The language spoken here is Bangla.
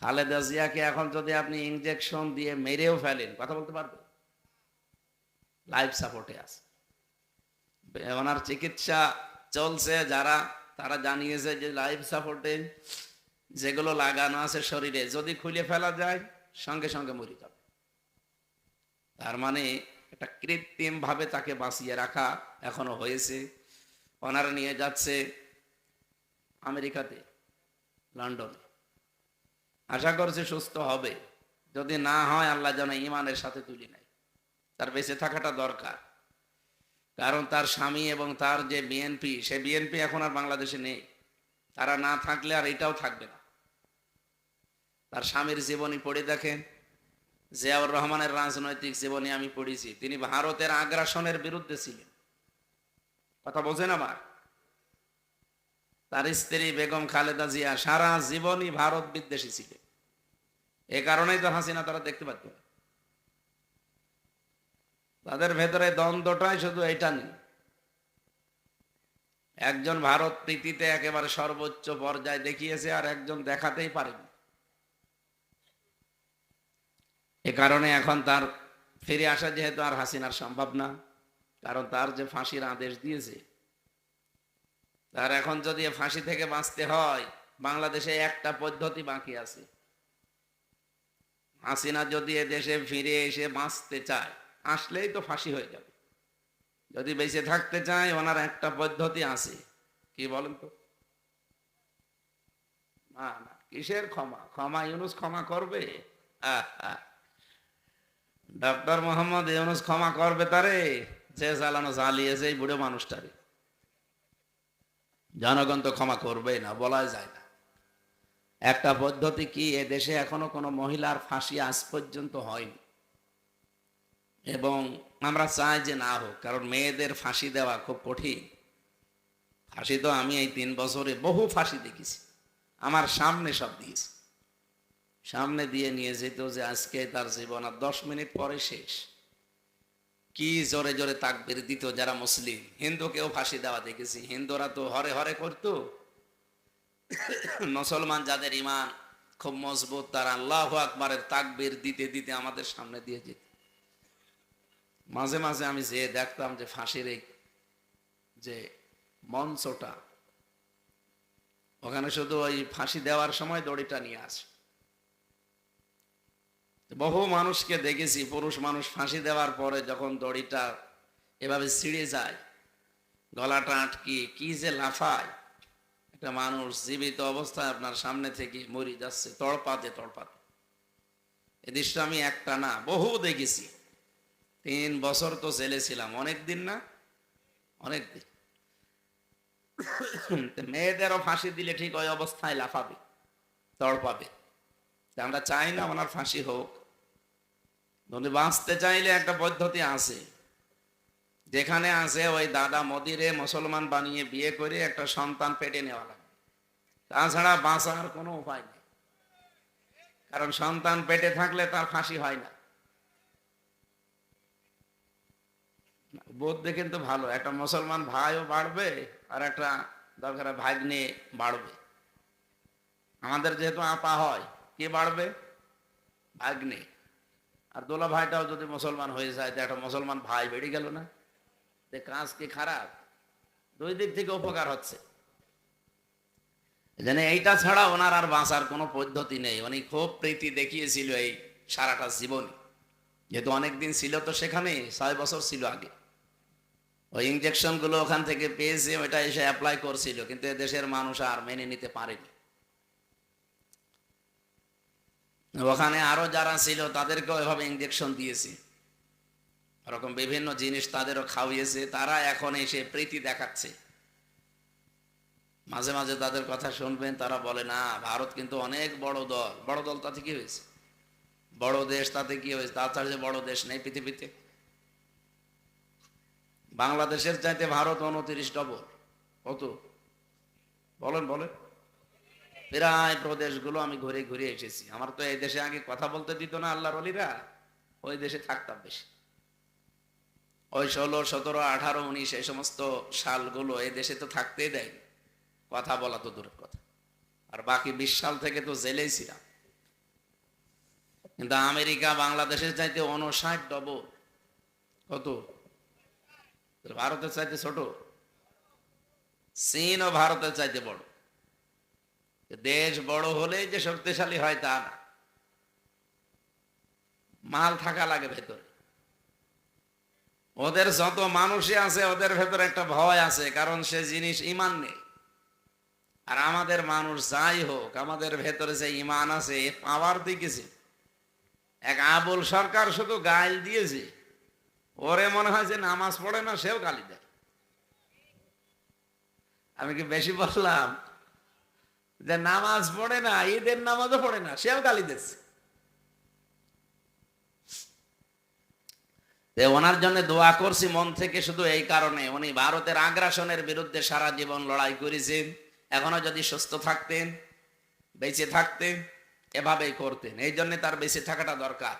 খালেদা জিয়াকে এখন যদি আপনি ইনজেকশন দিয়ে মেরেও ফেলেন, কথা বলতে পারবেন? লাইফ সাপোর্টে আছে। ওনার চিকিৎসা চলছে, যারা, তারা জানিয়েছে যে লাইফ সাপোর্টে যেগুলো লাগানো আছে শরীরে, যদি খুলে ফেলা যায়, সঙ্গে সঙ্গে মরে যাবে। তার মানে একটা কৃত্রিম ভাবে তাকে বাঁচিয়ে রাখা এখনও হয়েছে। ওনারা নিয়ে যাচ্ছে আমেরিকাতে, লন্ডনে। আশা করছে সুস্থ হবে। যদি না হয়, আল্লাহ যেন ইমানের সাথে তুলি নেয়। তার বেঁচে থাকাটা দরকার। কারণ তার স্বামী এবং তার যে বিএনপি সে বিএনপি এখন আর বাংলাদেশে নেই। তারা না থাকলে আর এটাও থাকবে না। তার স্বামীর জীবনী পড়ে দেখেন। জিয়াউর রহমানের রাজনৈতিক জীবনী আমি পড়েছি। তিনি ভারতের আগ্রাসনের বিরুদ্ধে ছিলেন। কথা বোঝেন আমার তার স্ত্রী বেগম খালেদা জিয়া সারা জীবনই ভারত বিদ্বেষী ছিলেন এ কারণেই তো হাসিনা তারা দেখতে পাচ্ছ তাদের ভেতরে দ্বন্দ্বটাই শুধু এটা নেই। একজন ভারত প্রীতিতে একেবারে সর্বোচ্চ পর্যায়ে দেখিয়েছে আর একজন দেখাতেই পারেনি। এ কারণে এখন তার ফিরে আসা যেহেতু আর হাসিনার সম্ভব না, কারণ তার যে ফাঁসির আদেশ দিয়েছে তার এখন যদি ফাঁসি থেকে বাঁচতে হয়, বাংলাদেশে একটা পদ্ধতি বাকি আছে। হাসিনা যদি দেশে ফিরে এসে বাঁচতে চায়, আসলেই তো ফাঁসি হয়ে যাবে। যদি বেঁচে থাকতে চায়, ওনার একটা পদ্ধতি আছে। কি বলেন তো? না না, কিসের ক্ষমা? ক্ষমা ইউনুস ক্ষমা করবে? ডক্টর মোহাম্মদ ইউনুস ক্ষমা করবে তারে? যে চালানো চালিয়েছে এই বুড়ো মানুষটারে। জনগণ তো ক্ষমা করবে না বলা যায় না। একটা পদ্ধতি কি, এ দেশে এখনও কোনো মহিলার ফাঁসি আজ পর্যন্ত হয়নি। এবং আমরা চাই যে না হোক, কারণ মেয়েদের ফাঁসি দেওয়া খুব কঠিন। ফাঁসি তো আমি এই তিন বছরে বহু ফাঁসি দেখেছি। আমার সামনে সব দিয়েছি। সামনে দিয়ে নিয়ে যেত যে আজকে তার জীবন আর দশ মিনিট পরে শেষ। কি জোরে জোরে তাক তাকবির দিত যারা মুসলিম? হিন্দুকেও ফাঁসি দেওয়া দেখেছি। হিন্দুরা তো হরে হরে করতো। মুসলমান যাদের ইমান খুব মজবুত, তারা আল্লাহ আকবরের তাকবির দিতে দিতে আমাদের সামনে দিয়ে যেত। মাঝে মাঝে আমি যে দেখতাম যে ফাঁসির এই যে মঞ্চটা, ওখানে শুধু ওই ফাঁসি দেওয়ার সময় দড়িটা নিয়ে আসে। বহু মানুষকে দেখেছি, পুরুষ মানুষ ফাঁসি দেওয়ার পরে যখন দড়িটা এভাবে ছিঁড়ে যায়, গলাটা আটকিয়ে কি যে লাফায়। একটা মানুষ জীবিত অবস্থায় আপনার সামনে থেকে মরি যাচ্ছে, তড়পাতে তড়পাতে। এ দৃশ্য আমি একটা না, বহু দেখেছি। তিন বছর তো জেলে ছিলাম, অনেক দিন না? অনেক দিন। মেয়েদেরও ফাঁসি দিলে ঠিক ওই অবস্থায় লাফাবে, তড়পাবে। আমরা চাই না ওনার ফাঁসি হোক। যদি বাঁচতে চাইলে একটা পদ্ধতি আছে। যেখানে আছে ওই দাদা মদিরে মুসলমান বানিয়ে বিয়ে করে একটা সন্তান পেটে নেওয়া লাগবে তাছাড়া বাঁচার কোনো উপায় নেই। কারণ সন্তান পেটে থাকলে তার ফাঁসি হয় না। বুদ্ধি কিন্তু ভালো। একটা মুসলমান ভাইও বাড়বে আর একটা দরকার ভাগ্নে বাড়বে। আমাদের যেহেতু আপা হয় কে বাড়বে? ভাগ্নে আর দোলা ভাইটাও যদি মুসলমান হয়ে যায়, তো একটা মুসলমান ভাই বেড়ে গেল না? যে কাজ কি খারাপ? দুই দিক থেকে উপকার হচ্ছে। যেন এইটা ছাড়া ওনার আর বাঁচার কোনো পদ্ধতি নেই। উনি খুব প্রীতি দেখিয়েছিল এই সারাটা জীবনে। যেহেতু অনেকদিন ছিল তো সেখানে, ছয় বছর ছিল আগে। ওই ইঞ্জেকশনগুলো ওখান থেকে পেয়েছে, ওইটা এসে অ্যাপ্লাই করছিল, কিন্তু দেশের মানুষ আর মেনে নিতে পারেনি। ওখানে আরও যারা ছিল, তাদেরকেও এভাবে ইঞ্জেকশন দিয়েছে। ওরকম বিভিন্ন জিনিস তাদেরও খাওয়িয়েছে, তারা এখন এসে প্রীতি দেখাচ্ছে। মাঝে মাঝে তাদের কথা শুনবেন, তারা বলে, না, ভারত কিন্তু অনেক বড় দল। বড় দল তাতে কি হয়েছে? বড় দেশ তাতে কি হয়েছে? তাছাড়া যে বড় দেশ নেই পৃথিবীতে। বাংলাদেশের চাইতে ভারত উনত্রিশ ডবল। কত? বলেন বলেন। প্রায় প্রদেশগুলো আমি ঘুরে ঘুরে এসেছি। আমার তো এই দেশে আগে কথা বলতে দিত না আল্লাহর অলিরা, ওই দেশে থাকতাম বেশি। ওই ষোলো, সতেরো, আঠারো, উনিশ, এই সমস্ত সালগুলো এই দেশে তো থাকতেই দেয় কথা বলা তো দূরের কথা। আর বাকি বিশ সাল থেকে তো জেলেই ছিলাম। কিন্তু আমেরিকা, বাংলাদেশের চাইতে অনষাট ডবল। কত? ভারতের চাইতে ছোট। চীন ও ভারতের চাইতে বড়। দেশ বড় হলেই যে শক্তিশালী হয় তা না। মাল থাকা লাগে ভেতরে। ওদের যত মানুষই আছে, ওদের ভেতরে একটা ভয় আছে, কারণ সে জিনিস ইমান নেই। আর আমাদের মানুষ যাই হোক, আমাদের ভেতরে যে ইমান আছে পাওয়ার দিকেছে এক আবুল সরকার শুধু গাইল দিয়েছে ওরে মনে হয় যে নামাজ পড়ে না, সেও গালি দেয়। আমি কি বেশি বললাম? যে নামাজ পড়ে না, ঈদের নামাজও পড়ে না, সেও গালি দিচ্ছে। ওনার জন্য দোয়া করছি, মন থেকে শুধু এই কারণে। উনি ভারতের আগ্রাসনের বিরুদ্ধে সারা জীবন লড়াই করেছেন, এখনও যদি সুস্থ থাকতেন, বেঁচে থাকতেন, এভাবেই করতেন। এই জন্য তার বেঁচে থাকাটা দরকার।